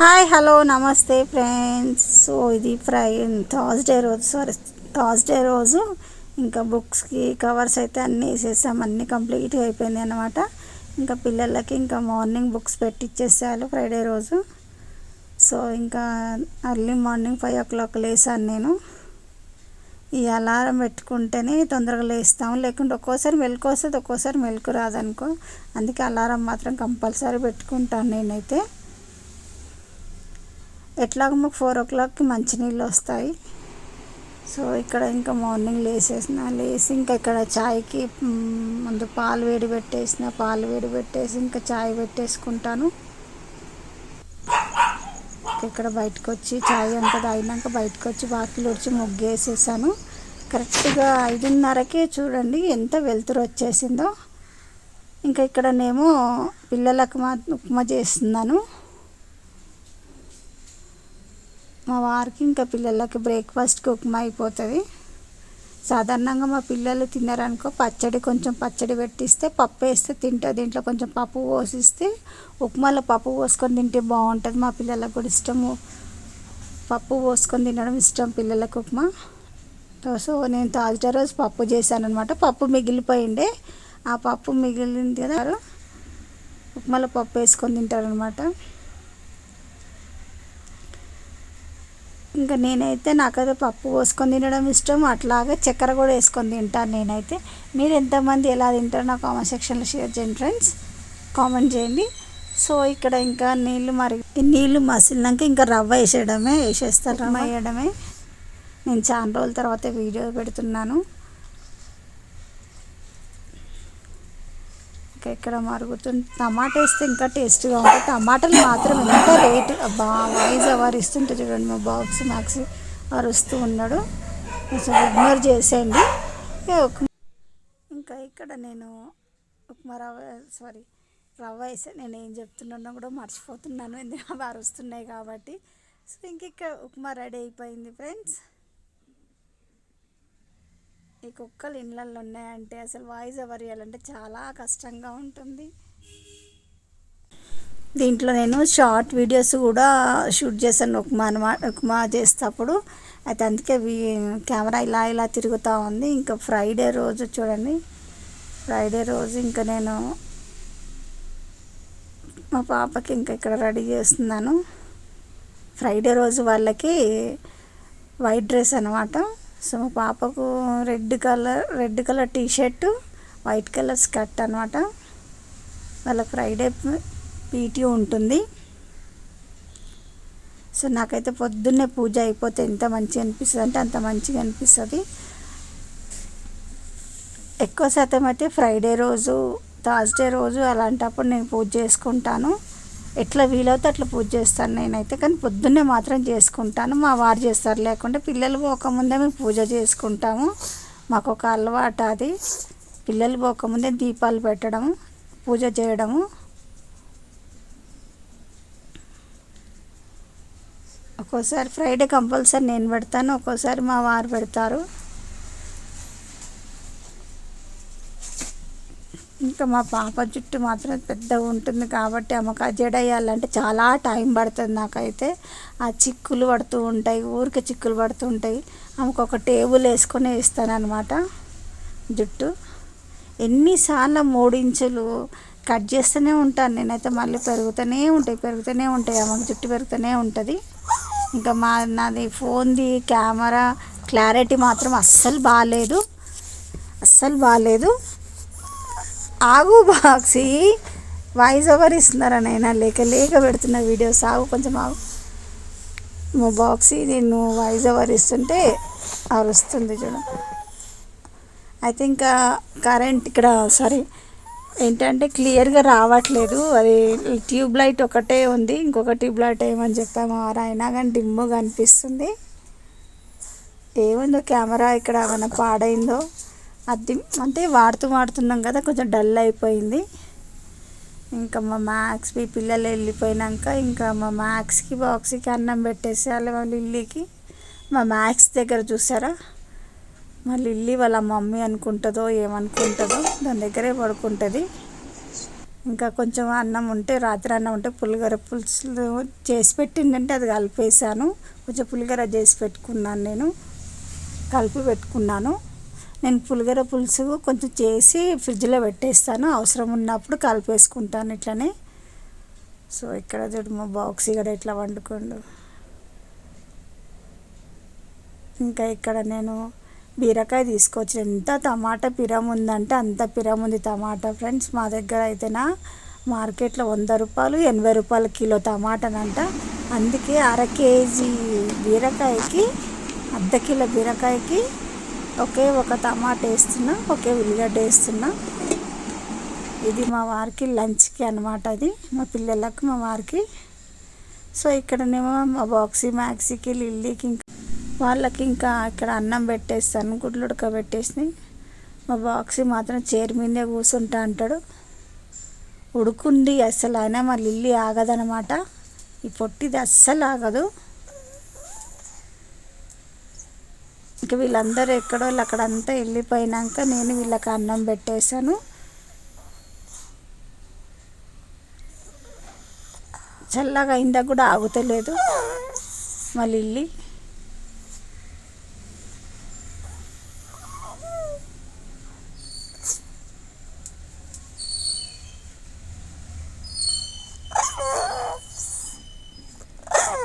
Hi hello నమస్తే friends. So ఇది fry Thursday రోజు సారీ థర్స్డే రోజు ఇంకా బుక్స్కి కవర్స్ అయితే అన్నీ వేసేసాం. అన్నీ కంప్లీట్గా అయిపోయింది అనమాట ఇంకా పిల్లలకి ఇంకా మార్నింగ్ బుక్స్ పెట్టిచ్చేసాను ఫ్రైడే రోజు. సో ఇంకా early morning five o'clock లేసాను నేను. ఈ అలారం పెట్టుకుంటేనే తొందరగా లేస్తాము లేకుంటే ఒక్కోసారి మెలకు వస్తుంది ఒక్కోసారి మెలకు రాదనుకో. అందుకే అలారం మాత్రం కంపల్సరీ పెట్టుకుంటాను నేనైతే. ఎట్లాగో మాకు ఫోర్ ఓ క్లాక్కి మంచినీళ్ళు వస్తాయి. సో ఇక్కడ ఇంకా మార్నింగ్ లేసేసిన లేసి ఇంకా ఇక్కడ చాయ్కి ముందు పాలు వేడి పెట్టేసిన పాలు వేడి పెట్టేసి ఇంకా చాయ్ పెట్టేసుకుంటాను. ఇక్కడ బయటకు వచ్చి చాయ్ అంతా తాగినాక బయటకు వచ్చి వాకిలు ఉడిచి ముగ్గేసేసాను. కరెక్ట్గా ఐదున్నరకే చూడండి ఎంత వెలుతురు వచ్చేసిందో. ఇంకా ఇక్కడనేమో పిల్లలకు మా ఉప్మా చేస్తున్నాను. మా వారికి ఇంకా పిల్లలకి బ్రేక్ఫాస్ట్కి ఉప్మా అయిపోతుంది. సాధారణంగా మా పిల్లలు తిన్నారనుకో పచ్చడి కొంచెం పచ్చడి పెట్టిస్తే పప్పు వేస్తే తింటారు దీంట్లో కొంచెం పప్పు పోసిస్తే ఉప్మాలో పప్పు పోసుకొని తింటే బాగుంటుంది. మా పిల్లలకు కూడా ఇష్టము. పప్పు పోసుకొని తినడం ఇష్టం పిల్లలకు ఉప్మా. సో నేను తాజా రోజు పప్పు చేశాను అనమాట పప్పు మిగిలిపోయిండే. ఆ పప్పు మిగిలింది కదా ఉప్మాలో పప్పు వేసుకొని తింటారనమాట ఇంకా నేనైతే నాకైతే పప్పు పోసుకొని తినడం ఇష్టం. అట్లాగే చక్కెర కూడా వేసుకొని తింటాను నేనైతే. మీరు ఎంతమంది ఎలా తింటారో నా కామెంట్ సెక్షన్లో షేర్ చేయండి ఫ్రెండ్స్ కామెంట్ చేయండి. సో ఇక్కడ ఇంకా నీళ్ళు మరి నీళ్ళు మసిలినాక ఇంకా రవ్వ వేసేయడమే వేసేస్తారు రవ్వ. వేయడమే. నేను చాలా రోజుల తర్వాత వీడియో పెడుతున్నాను. ఇంకా ఇక్కడ మరుగుతుంది? టమాటా వేస్తే ఇంకా టేస్ట్గా ఉంటుంది. టమాటాలు మాత్రం ఎంత రేటు? బాగా వైజ్ వారు ఇస్తుంటే చూడండి మా బాక్స్ మ్యాక్స్ అరుస్తూ ఉన్నాడు. కొంచెం ఇగ్నోర్ చేసేయండి. ఇంకా ఇక్కడ నేను ఉప్మా రవ్వ సారీ రవ్వ వేసే నేను ఏం చెప్తున్నానో కూడా మర్చిపోతున్నాను. ఎందుకంటే అవి అరుస్తున్నాయి కాబట్టి. సో ఇంక ఇక్కడ ఉప్మా రెడీ అయిపోయింది ఫ్రెండ్స్. ఈ కుక్కలు ఇళ్ళల్లో ఉన్నాయంటే అసలు వాయిస్ ఎవరు ఇవ్వాలంటే చాలా కష్టంగా ఉంటుంది. దీంట్లో నేను షార్ట్ వీడియోస్ కూడా షూట్ చేశాను. ఉప్మా అనమాట ఉప్మా చేసేటప్పుడు. అయితే అందుకే కెమెరా ఇలా ఇలా తిరుగుతూ ఉంది. ఇంకా ఫ్రైడే రోజు చూడండి. ఫ్రైడే రోజు ఇంకా నేను మా పాపకి ఇంకా ఇక్కడ రెడీ చేస్తున్నాను. ఫ్రైడే రోజు వాళ్ళకి వైట్ డ్రెస్ అనమాట సో మా పాపకు red colour red colour T shirt white colour skirt అనమాట వాళ్ళ ఫ్రైడే పీటీ ఉంటుంది. సో నాకైతే పొద్దున్నే పూజ అయిపోతే ఎంత మంచిగా అనిపిస్తుంది అంటే అంత మంచిగా అనిపిస్తుంది. ఎక్కువ శాతం అయితే ఫ్రైడే రోజు థర్స్డే రోజు అలాంటప్పుడు నేను పూజ చేసుకుంటాను. ఎట్లా వీలవుతే అట్లా పూజ చేస్తాను నేనైతే కానీ పొద్దున్నే మాత్రం చేసుకుంటాను. మా వారు చేస్తారు లేకుంటే పిల్లలు పోకముందే మేము పూజ చేసుకుంటాము. మాకు ఒక అలవాటు అది. పిల్లలు పోకముందే దీపాలు పెట్టడము పూజ చేయడము. ఒక్కోసారి ఫ్రైడే కంపల్సరీ నేను పెడతాను ఒక్కోసారి మా వారు పెడతారు. ఇంకా మా పాప జుట్టు మాత్రం పెద్దగా ఉంటుంది కాబట్టి ఆమెకు ఆ జడ వేయాలంటే చాలా టైం పడుతుంది నాకైతే. ఆ చిక్కులు పడుతూ ఉంటాయి ఊరికే చిక్కులు పడుతూ ఉంటాయి. ఆమెకు ఒక టేబుల్ వేసుకొని వేస్తాను జుట్టు. ఎన్నిసార్లు మూడు ఇంచులు కట్ చేస్తూనే ఉంటాను. నేనైతే మళ్ళీ పెరుగుతూనే ఉంటాయి పెరుగుతూనే ఉంటాయి. ఆమెకు జుట్టు పెరుగుతూనే ఉంటుంది. ఇంకా మా నాది ఫోన్ది కెమెరా క్లారిటీ మాత్రం అస్సలు బాగాలేదు అస్సలు బాగాలేదు ఆగు బాక్సి. వాయిస్ ఓవర్ ఇస్తున్నారనైనా లేక లేక పెడుతున్న వీడియోస్ ఆగు కొంచెం ఆగు. మా బాక్సి నేను వాయిస్ ఓవర్ ఇస్తుంటే అరుస్తుంది చూడ. అయితే ఇంకా కరెంట్ ఇక్కడ సారీ ఏంటంటే క్లియర్గా రావట్లేదు. అది ట్యూబ్ లైట్ ఒకటే ఉంది ఇంకొక ట్యూబ్ లైట్ ఏమని చెప్పాము ఆరు. అయినా కానీ డిమ్ము అనిపిస్తుంది. ఏముందో కెమెరా ఇక్కడ ఏమైనా పాడైందో. అది అంటే వాడుతూ వాడుతున్నాం కదా కొంచెం డల్ అయిపోయింది. ఇంకా మా మ్యాక్స్ మీ పిల్లలు వెళ్ళిపోయినాక ఇంకా మా మ్యాక్స్కి బాక్స్కి అన్నం పెట్టేసేయాలి మా లిల్లీకి. మా మ్యాక్స్ దగ్గర చూసారా? మా లిల్లీ వాళ్ళ మమ్మీ అనుకుంటుందో ఏమనుకుంటుందో దాని దగ్గరే పడుకుంటుంది. ఇంకా కొంచెం అన్నం ఉంటే రాత్రి అన్నం ఉంటే పులిగర పులుసు చేసి పెట్టిందంటే అది కలిపేసాను కొంచెం పులిగర చేసి పెట్టుకున్నాను నేను. కలిపి పెట్టుకున్నాను. నేను పులిగర పులుసు కొంచెం చేసి ఫ్రిడ్జ్లో పెట్టేస్తాను. అవసరం ఉన్నప్పుడు కలిపేసుకుంటాను ఇట్లనే. సో ఇక్కడ చూడు మా బాక్స్ ఇక్కడ ఇట్లా వండుకోండు. ఇంకా ఇక్కడ నేను బీరకాయ తీసుకొచ్చి ఎంత టమాటా పిరం ఉందంటే అంత పిరం ఉంది టమాటా ఫ్రెండ్స్. మా దగ్గర అయితేనా మార్కెట్లో వంద రూపాయలు ఎనభై రూపాయల కిలో టమాటానంట. అందుకే అర కేజీ బీరకాయకి అర్ధ కిలో బీరకాయకి ఒకే ఒక టమాటా వేస్తున్నా ఒకే ఉల్లిగడ్డ వేస్తున్నా. ఇది మా వారికి లంచ్కి అనమాట అది. మా పిల్లలకు మా వారికి. సో ఇక్కడనేమో మా బాక్సీ మ్యాక్సీకి లిల్లీకి ఇంకా వాళ్ళకి ఇంకా ఇక్కడ అన్నం పెట్టేస్తాను గుడ్లు ఉడకబెట్టేసి. మా బాక్సీ మాత్రం చైర్ మీదే కూర్చుంటా అంటాడు. ఉడుకుండి అస్సలు అయినా మా లిల్లీ ఆగదనమాట ఈ పొట్టిది అస్సలు ఆగదు. ఇక వీళ్ళందరూ ఎక్కడో వాళ్ళు అక్కడంతా వెళ్ళిపోయినాక నేను వీళ్ళకి అన్నం పెట్టేశాను. చల్లగా అయిందా కూడా ఆగుతలేదు. మళ్ళీ వెళ్ళి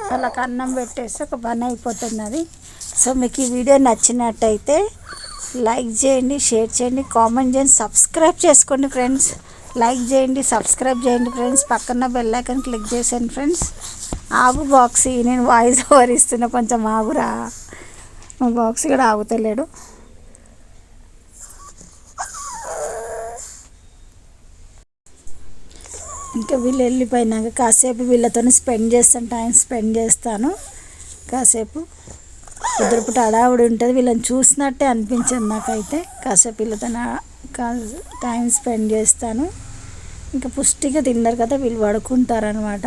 వాళ్ళకి అన్నం పెట్టేస్తే ఒక పని అయిపోతుంది అది సో మీకు ఈ వీడియో నచ్చినట్టయితే లైక్ చేయండి షేర్ చేయండి కామెంట్ చేయండి సబ్స్క్రైబ్ చేసుకోండి ఫ్రెండ్స్. లైక్ చేయండి సబ్స్క్రైబ్ చేయండి ఫ్రెండ్స్. పక్కన బెల్ ఐకన్ క్లిక్ చేసాను ఫ్రెండ్స్. ఆగు బాక్సీ నేను వాయిస్ ఓవర్ ఇస్తున్నా కొంచెం ఆగురా. మా బాక్స్ కూడా ఆగుతలేడు. ఇంకా వీళ్ళు వెళ్ళిపోయినాక కాసేపు వీళ్ళతో స్పెండ్ చేస్తాను టైం స్పెండ్ చేస్తాను కాసేపు. కుదురుపుట అడావుడి ఉంటుంది. వీళ్ళని చూసినట్టే అనిపించింది నాకైతే. కాసేపు వీళ్ళతో టైం స్పెండ్ చేస్తాను. ఇంకా పుష్టిగా తిన్నారు కదా వీళ్ళు పడుకుంటారనమాట